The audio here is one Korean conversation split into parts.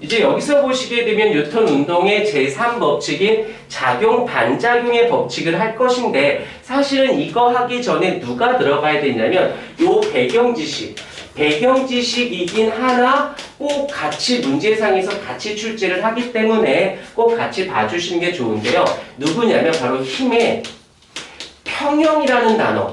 이제 여기서 보시게 되면 뉴턴 운동의 제3법칙인 작용 반작용의 법칙을 할 것인데 사실은 이거 하기 전에 누가 들어가야 되냐면 요 배경 지식 배경 지식이긴 하나 꼭 같이 문제상에서 같이 출제를 하기 때문에 꼭 같이 봐주시는 게 좋은데요. 누구냐면 바로 힘의 평형이라는 단어.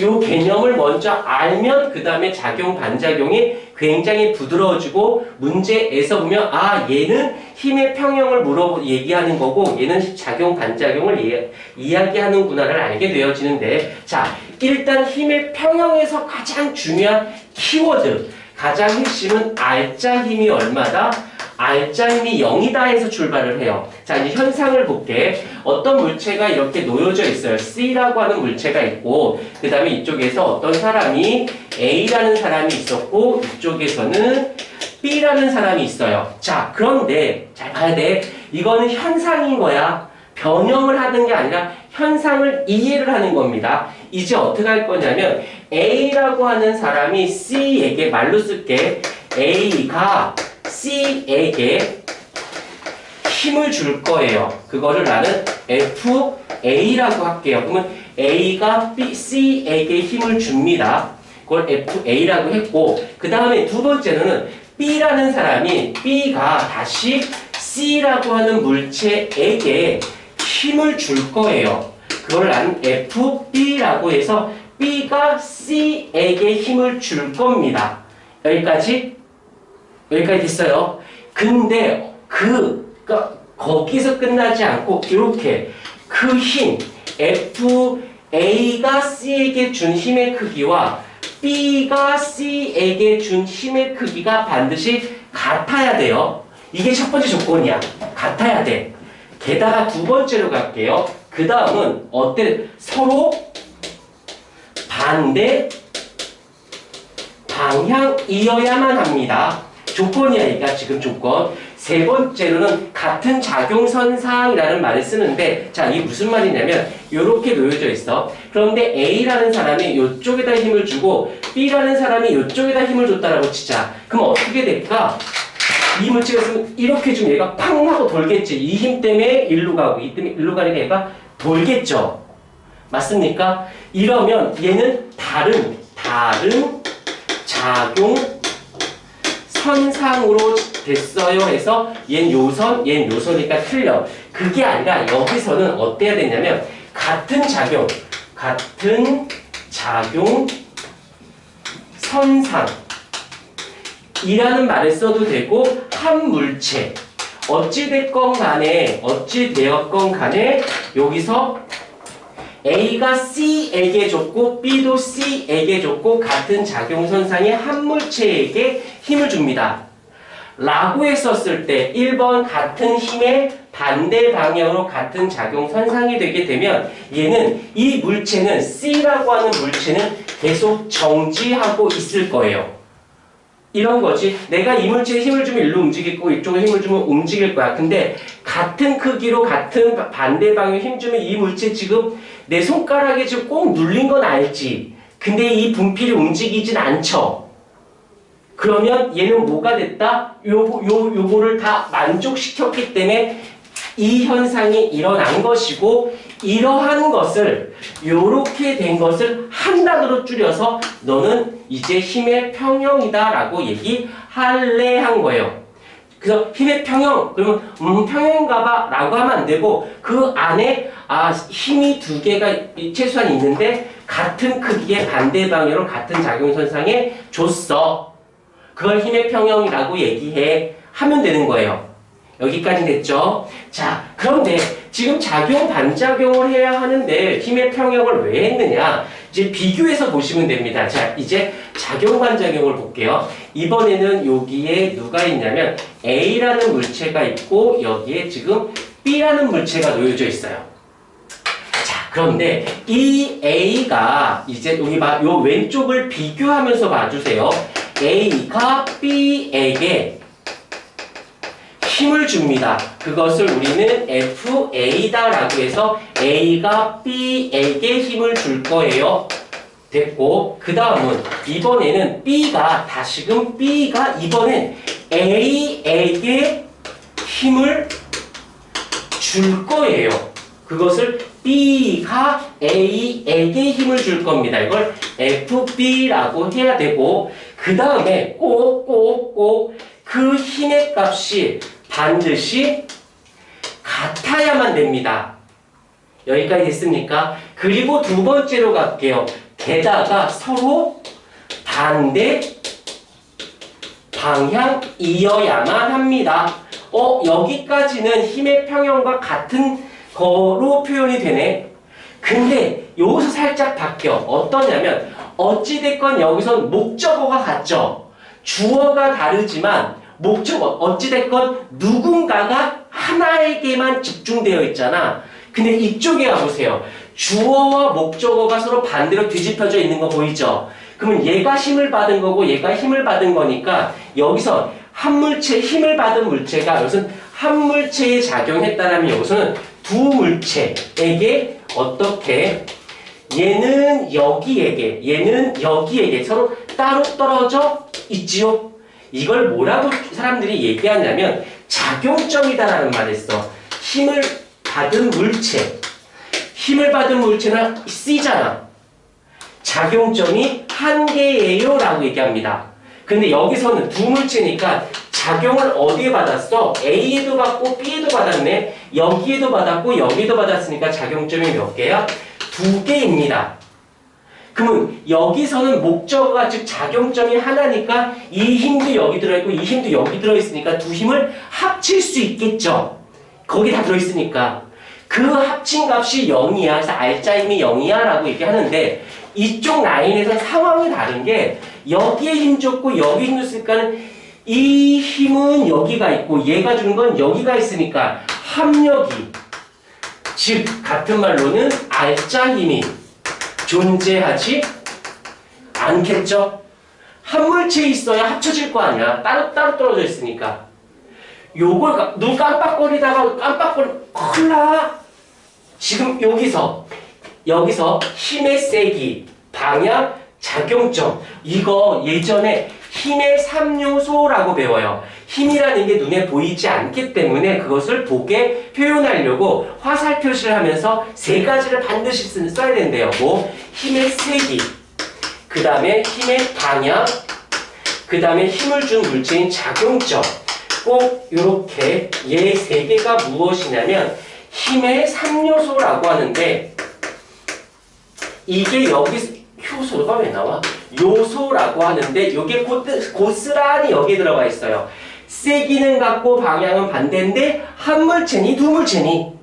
요 개념을 먼저 알면 그 다음에 작용 반작용이 굉장히 부드러워지고 문제에서 보면 아 얘는 힘의 평형을 물어 얘기하는 거고 얘는 작용 반작용을 예, 이야기하는구나를 알게 되어지는데 자 일단 힘의 평형에서 가장 중요한 키워드 가장 핵심은 알짜 힘이 얼마다 알짜 힘이 0이다 해서 출발을 해요. 자, 이제 현상을 볼게. 어떤 물체가 이렇게 놓여져 있어요. C라고 하는 물체가 있고, 그 다음에 이쪽에서 어떤 사람이 A라는 사람이 있었고, 이쪽에서는 B라는 사람이 있어요. 자, 그런데, 잘 봐야 돼. 이거는 현상인 거야. 변형을 하는 게 아니라 현상을 이해를 하는 겁니다. 이제 어떻게 할 거냐면, A라고 하는 사람이 C에게 말로 쓸게. A가 C에게 힘을 줄 거예요. 그거를 나는 FA라고 할게요. 그러면 A가 B, C에게 힘을 줍니다. 그걸 FA라고 했고, 그 다음에 두 번째로는 B라는 사람이 B가 다시 C라고 하는 물체에게 힘을 줄 거예요. 그걸 나는 FB라고 해서 B가 C에게 힘을 줄 겁니다. 여기까지? 여기까지 됐어요. 근데 그, 그러니까 거기서 끝나지 않고 이렇게 그 힘, FA가 C에게 준 힘의 크기와 B가 C에게 준 힘의 크기가 반드시 같아야 돼요. 이게 첫 번째 조건이야. 같아야 돼. 게다가 두 번째로 갈게요. 그 다음은 어때? 서로 반대 방향이어야만 합니다. 조건이야, 이가 지금 조건. 세 번째로는 같은 작용선상이라는 말을 쓰는데, 자, 이게 무슨 말이냐면, 이렇게 놓여져 있어. 그런데 A라는 사람이 이쪽에다 힘을 주고, B라는 사람이 이쪽에다 힘을 줬다라고 치자. 그럼 어떻게 될까? 이 물체가 있으면 이렇게 좀 얘가 팡 하고 돌겠지. 이 힘 때문에 일로 가고, 이 때문에 일로 가니까 얘가 돌겠죠. 맞습니까? 이러면 얘는 다른, 다른 작용 선상으로 됐어요. 해서 얜 요선, 얜 요선이니까 틀려. 그게 아니라 여기서는 어때야 되냐면 같은 작용, 같은 작용 선상. 이라는 말을 써도 되고 한 물체. 어찌됐건 간에 어찌되었건 간에 여기서 A가 C에게 줬고 B도 C에게 줬고 같은 작용선상의 한 물체에게 힘을 줍니다. 라고 했었을 때 1번 같은 힘의 반대 방향으로 같은 작용 선상이 되게 되면 얘는 이 물체는 C라고 하는 물체는 계속 정지하고 있을 거예요. 이런 거지. 내가 이 물체에 힘을 주면 일로 움직이고 이쪽에 힘을 주면 움직일 거야. 근데 같은 크기로 같은 바- 반대 방향 힘 주면 이 물체 지금 내 손가락에 지금 꼭 눌린 건 알지. 근데 이 분필이 움직이진 않죠. 그러면 얘는 뭐가 됐다? 요거, 요, 요거를 다 만족시켰기 때문에 이 현상이 일어난 것이고 이러한 것을 요렇게 된 것을 한 단어로 줄여서 너는 이제 힘의 평형이다 라고 얘기할래 한 거예요. 그래서 힘의 평형 그러면 음 평형인가 봐 라고 하면 안 되고 그 안에 아 힘이 두 개가 이- 최소한 있는데 같은 크기의 반대 방향으로 같은 작용선상에 줬어. 그걸 힘의 평형이라고 얘기해 하면 되는 거예요. 여기까지 됐죠? 자, 그런데 지금 작용 반작용을 해야 하는데 힘의 평형을 왜 했느냐? 이제 비교해서 보시면 됩니다. 자, 이제 작용 반작용을 볼게요. 이번에는 여기에 누가 있냐면 A라는 물체가 있고 여기에 지금 B라는 물체가 놓여져 있어요. 자, 그런데 이 A가 이제 여기 봐, 요 왼쪽을 비교하면서 봐주세요. A가 B에게 힘을 줍니다. 그것을 우리는 FA다라고 해서 A가 B에게 힘을 줄 거예요. 됐고 그 다음은 이번에는 B가 다시금 B가 이번엔 A에게 힘을 줄 거예요. 그것을 B가 A에게 힘을 줄 겁니다. 이걸 FB라고 해야 되고 그 다음에 꼭 꼭 꼭 그 힘의 값이 반드시 같아야만 됩니다. 여기까지 됐습니까? 그리고 두 번째로 갈게요. 게다가 서로 반대 방향이어야만 합니다. 어, 여기까지는 힘의 평형과 같은 거로 표현이 되네. 근데 여기서 살짝 바뀌어. 어떠냐면, 어찌됐건 여기선 목적어가 같죠? 주어가 다르지만, 목적어, 어찌됐건 누군가가 하나에게만 집중되어 있잖아. 근데 이쪽에 와보세요. 주어와 목적어가 서로 반대로 뒤집혀져 있는 거 보이죠? 그러면 얘가 힘을 받은 거고 얘가 힘을 받은 거니까 여기서 한 물체 힘을 받은 물체가 여기서는 한 물체에 작용했다라면 여기서는 두 물체에게 어떻게 얘는 여기에게 얘는 여기에게 서로 따로 떨어져 있지요. 이걸 뭐라고 사람들이 얘기하냐면 작용점이다라는 말을 써. 힘을 받은 물체. 힘을 받은 물체는 C잖아. 작용점이 한 개예요 라고 얘기합니다. 근데 여기서는 두 물체니까 작용을 어디에 받았어? A에도 받고 B에도 받았네. 여기에도 받았고 여기에도 받았으니까 작용점이 몇 개야? 두 개입니다. 그러면 여기서는 목적어가 즉 작용점이 하나니까 이 힘도 여기 들어있고 이 힘도 여기 들어있으니까 두 힘을 합칠 수 있겠죠. 거기 다 들어있으니까. 그 합친 값이 0이야. 그래서 알짜 힘이 0이야 라고 얘기하는데 이쪽 라인에서는 상황이 다른 게 여기에 힘 줬고 여기 힘 줬으니까는 이 힘은 여기가 있고 얘가 준건 여기가 있으니까 합력이 즉 같은 말로는 알짜 힘이 존재하지 않겠죠. 한 물체에 있어야 합쳐질 거 아니야. 따로따로 떨어져 있으니까. 요걸 가- 눈 깜빡거리다가 깜빡거리 콜라 지금 여기서 여기서 힘의 세기 방향 작용점 이거 예전에 힘의 3요소라고 배워요 힘이라는 게 눈에 보이지 않기 때문에 그것을 보게 표현하려고 화살 표시를 하면서 세 가지를 반드시 쓰- 써야 된대요 뭐 힘의 세기 그 다음에 힘의 방향 그 다음에 힘을 준 물체인 작용점 꼭 이렇게 얘 세 개가 무엇이냐면 힘의 3요소라고 하는데 이게 여기 효소가 왜 나와? 요소라고 하는데 이게 고, 고스란히 여기 들어가 있어요. 세기는 같고 방향은 반대인데 한 물체니 두 물체니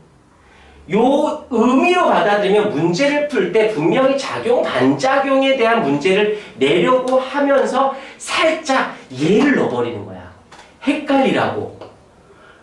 요 의미로 받아들이면 문제를 풀 때 분명히 작용 반작용에 대한 문제를 내려고 하면서 살짝 예를 넣어버리는 거야. 헷갈리라고.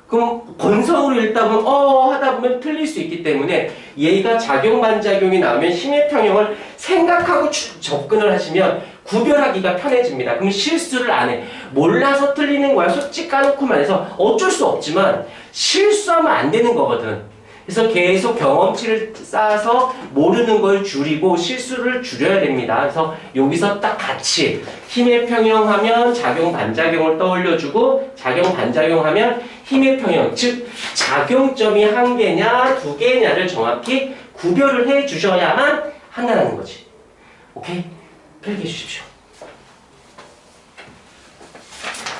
그럼 건성으로 읽다 보면 어 하다 보면 틀릴 수 있기 때문에 얘가 작용 반작용이 나오면 힘의 평형을 생각하고 추- 접근을 하시면 구별하기가 편해집니다. 그럼 실수를 안 해. 몰라서 틀리는 거야. 솔직히 까놓고 말해서 어쩔 수 없지만 실수하면 안 되는 거거든. 그래서 계속 경험치를 쌓아서 모르는 걸 줄이고 실수를 줄여야 됩니다. 그래서 여기서 딱 같이 힘의 평형하면 작용 반작용을 떠올려주고 작용 반작용하면 힘의 평형 즉 작용점이 한 개냐 두 개냐를 정확히 구별을 해 주셔야만 한다는 거지. 오케이 필기해 주십시오.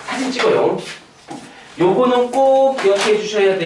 사진 찍어요. 요거는 꼭 기억해 주셔야 돼.